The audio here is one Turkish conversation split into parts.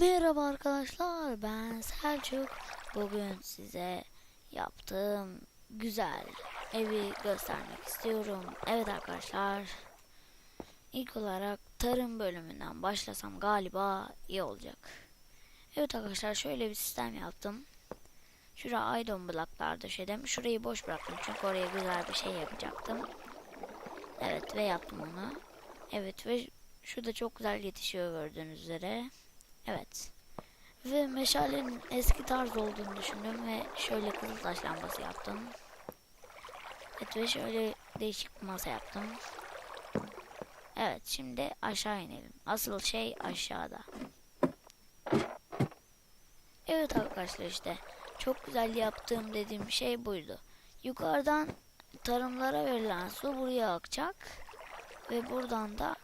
Merhaba arkadaşlar ben Selçuk. Bugün size yaptığım güzel evi göstermek istiyorum. Evet arkadaşlar. İlk olarak tarım bölümünden başlasam galiba iyi olacak. Evet arkadaşlar şöyle bir sistem yaptım. Şuraya aydın bloklar döşedim. Şurayı boş bıraktım çünkü oraya güzel bir şey yapacaktım. Evet ve yaptım onu. Evet ve şu da çok güzel yetişiyor gördüğünüz üzere. Evet. Ve meşalenin eski tarz olduğunu düşündüm ve şöyle kızıl taş lambası yaptım. Evet ve şöyle değişik bir masa yaptım. Evet şimdi aşağı inelim. Asıl şey aşağıda. Evet arkadaşlar işte çok güzel yaptığım dediğim şey buydu. Yukarıdan tarımlara verilen su buraya akacak ve buradan da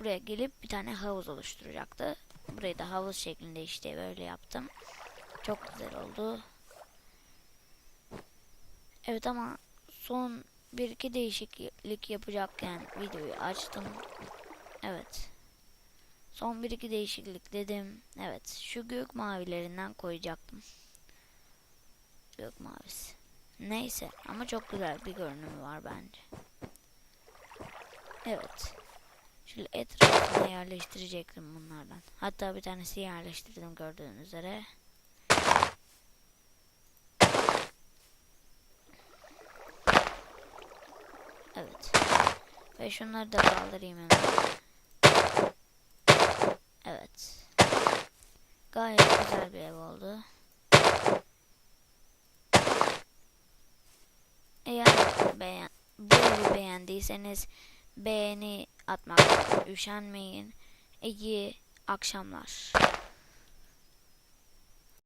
buraya gelip bir tane havuz oluşturacaktı. Burayı da havuz şeklinde işte böyle yaptım. Çok güzel oldu. Evet ama son bir iki değişiklik yapacakken videoyu açtım. Evet. Son bir iki değişiklik dedim. Evet. Şu gök mavilerinden koyacaktım. Gök mavisi. Neyse ama çok güzel bir görünümü var bence. Evet. Şöyle etrafına yerleştirecektim bunlardan. Hatta bir tanesi yerleştirdim gördüğünüz üzere. Evet. Ve şunları da kaldırayım hemen. Evet. Gayet güzel bir ev oldu. Eğer beğen bu evi beğendiyseniz beğeni atmakta üşenmeyin. İyi akşamlar.